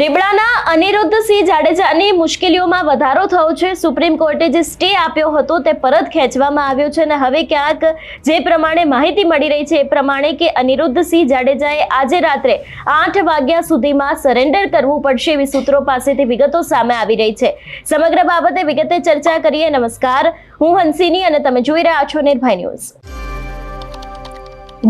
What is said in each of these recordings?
રીબડાના અનિરુદ્ધસિંહ જાડેજાની મુશ્કેલીઓમાં વધારો થયો છે. સુપ્રીમ કોર્ટે જે સ્ટે આપ્યો હતો તે પરત ખેંચવામાં આવ્યો છે અને હવે ક્યાંક જે પ્રમાણે માહિતી મળી રહી છે એ પ્રમાણે કે અનિરુદ્ધસિંહ જાડેજાએ આજે રાત્રે આઠ વાગ્યા સુધીમાં સરેન્ડર કરવું પડશે એવી સૂત્રો પાસેથી વિગતો સામે આવી રહી છે. સમગ્ર બાબતે વિગતે ચર્ચા કરીએ. નમસ્કાર. હું હંસિની અને તમે જોઈ રહ્યા છો નિર્ભય ન્યૂઝ.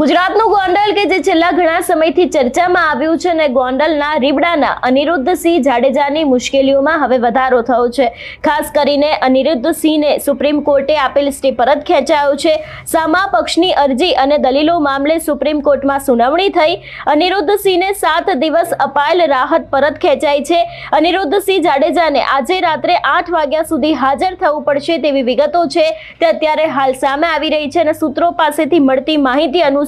ગુજરાતનું ગોંડલ કે જે છેલ્લા ઘણા સમયથી ચર્ચામાં આવ્યું છે અને ગોંડલના રીબડાના અનિરુદ્ધસિંહ જાડેજાની મુશ્કેલીઓમાં હવે વધારો થયો છે. ખાસ કરીને અનિરુદ્ધસિંહને સુપ્રીમ કોર્ટે આપેલ સ્ટે પરત ખેંચાયો છે. સામા પક્ષની અરજી અને દલીલો મામલે સુપ્રીમ કોર્ટમાં સુનાવણી થઈ. અનિરુદ્ધસિંહને સાત દિવસ અપાયેલ રાહત પરત ખેંચાઈ છે. અનિરુદ્ધસિંહ જાડેજાને આજે રાત્રે આઠ વાગ્યા સુધી હાજર થવું પડશે તેવી વિગતો છે. તે અત્યારે હાલ સામે આવી રહી છે અને સૂત્રો પાસેથી મળતી માહિતી અનુસાર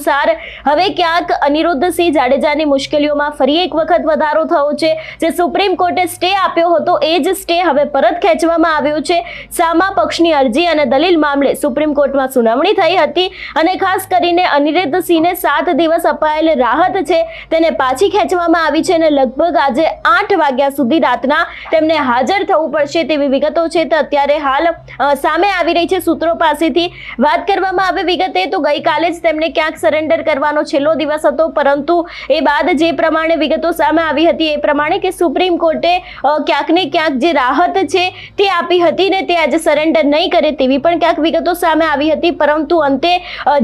હવે ક્યાંક અનિરુદ્ધસિંહ જાડેજાની મુશ્કેલીઓમાં ફરી એક વખત વધારો થયો છે. જે સુપ્રીમ કોર્ટે સ્ટે આપ્યો હતો, એ જ સ્ટે હવે પરત ખેંચવામાં આવ્યો છે. સામા પક્ષની અરજી અને દલીલ મામલે સુપ્રીમ કોર્ટમાં સુનાવણી થઈ હતી અને ખાસ કરીને અનિરુદ્ધસિંહને સાત દિવસ અપાયેલ રાહત છે, તેને પાછી ખેંચવામાં આવી છે અને લગભગ આજે આઠ વાગ્યા સુધી રાતના તેમને હાજર થવું પડશે તેવી વિગતો છે. તો અત્યારે હાલ સામે આવી રહી છે સૂત્રો પાસેથી. વાત કરવામાં આવે વિગતે તો ગઈકાલે જ તેમને ક્યાંક સરેન્ડર કરવાનો છેલ્લો દિવસ હતો, પરંતુ એ બાદ જે પ્રમાણે વિગતો સામે આવી હતી, એ પ્રમાણે કે સુપ્રીમ કોર્ટે ક્યાંક ને ક્યાંક જે રાહત છે તે આપી હતી ને તે આજે સરેન્ડર નહીં કરે તેવી પણ ક્યાંક વિગતો સામે આવી હતી, પરંતુ અંતે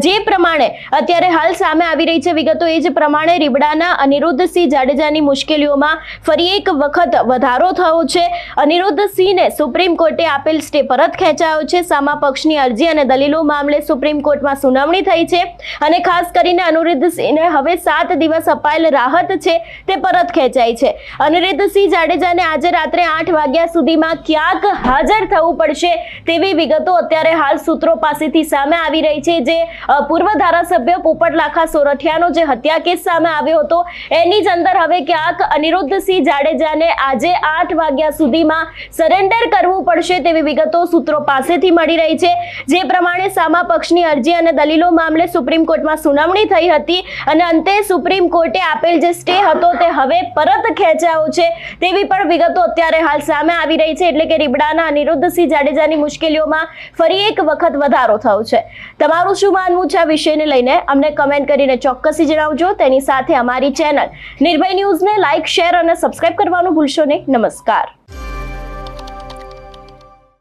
જે પ્રમાણે અત્યારે હાલ સામે આવી રહી છે વિગતો એ જ પ્રમાણે રીબડાના અનિરુદ્ધસિંહ જાડેજાની મુશ્કેલીઓમાં ફરી એક વખત વધારો થયો છે. અનિરુદ્ધસિંહને સુપ્રીમ કોર્ટે આપેલ સ્ટે પરત ખેંચાયો છે. સામા પક્ષની અરજી અને દલીલો મામલે સુપ્રીમ કોર્ટમાં સુનાવણી થઈ છે અને ખાસ કરીને અનિરુદ્ધસિંહને હવે સાત દિવસ અપાયેલ રાહત છે તે પરત ખેંચાઈ છે. અનિરુદ્ધસિંહ જાડેજાને આજે રાત્રે આઠ વાગ્યા સુધીમાં ક્યાંક હાજર થવું પડશે તેવી વિગતો અત્યારે હાલ સૂત્રો પાસેથી સામે આવી રહી છે. જે પૂર્વ ધારાસભ્ય પોપટ સોરઠિયાનો જે હત્યા કેસ સામે આવ્યો હતો, એની જ અંદર હવે ક્યાંક અનિરુદ્ધસિંહ જાડેજાને આજે આઠ વાગ્યા સુધીમાં સરેન્ડર કરવું પડશે તેવી વિગતો સૂત્રો પાસેથી મળી રહી છે. જે પ્રમાણે સામા પક્ષની અરજી અને દલીલો મામલે સુપ્રીમ કોર્ટમાં સુનાવણી થઈ હતી અને અંતે સુપ્રીમ કોર્ટે આપેલ જે સ્ટે હતો તે હવે પરત ખેંચાયો છે તેવી પણ વિગતો અત્યારે હાલ સામે આવી રહી છે એટલે કે રીબડાના અનિરુદ્ધસિંહ જાડેજાની મુશ્કેલીઓમાં ફરી એક વખત વધારો થયો છે. તમારું શું માનવું છે આ વિષયને લઈને? અમને કમેન્ટ કરીને ચોક્કસી જણાવજો. તેની સાથે અમારી ચેનલ નિર્ભય ન્યૂઝને લાઇક શેર અને સબસ્ક્રાઇબ કરવાનું ભૂલશો નહીં. નમસ્કાર.